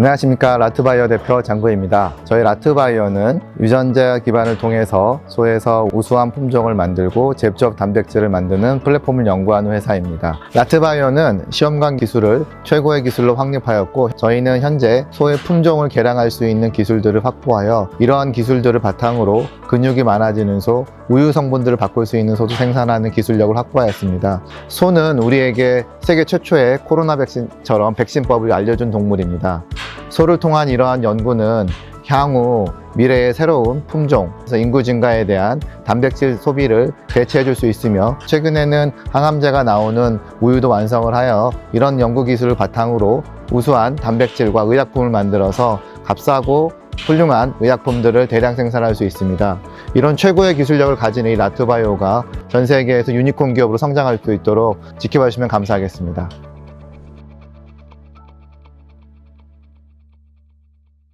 안녕하십니까 라트바이어 대표 장구입니다. 저희 라트바이어는 유전자 기반을 통해서 소에서 우수한 품종을 만들고 제조업 단백질을 만드는 플랫폼을 연구하는 회사입니다. 라트바이어는 시험관 기술을 최고의 기술로 확립하였고 저희는 현재 소의 품종을 개량할 수 있는 기술들을 확보하여 이러한 기술들을 바탕으로 근육이 많아지는 소, 우유 성분들을 바꿀 수 있는 소도 생산하는 기술력을 확보하였습니다. 소는 우리에게 세계 최초의 코로나 백신처럼 백신법을 알려준 동물입니다. 소를 통한 이러한 연구는 향후 미래의 새로운 품종, 인구 증가에 대한 단백질 소비를 대체해 줄 수 있으며 최근에는 항암제가 나오는 우유도 완성을 하여 이런 연구 기술을 바탕으로 우수한 단백질과 의약품을 만들어서 값싸고 훌륭한 의약품들을 대량 생산할 수 있습니다. 이런 최고의 기술력을 가진 이 라트바이오가 전 세계에서 유니콘 기업으로 성장할 수 있도록 지켜봐 주시면 감사하겠습니다.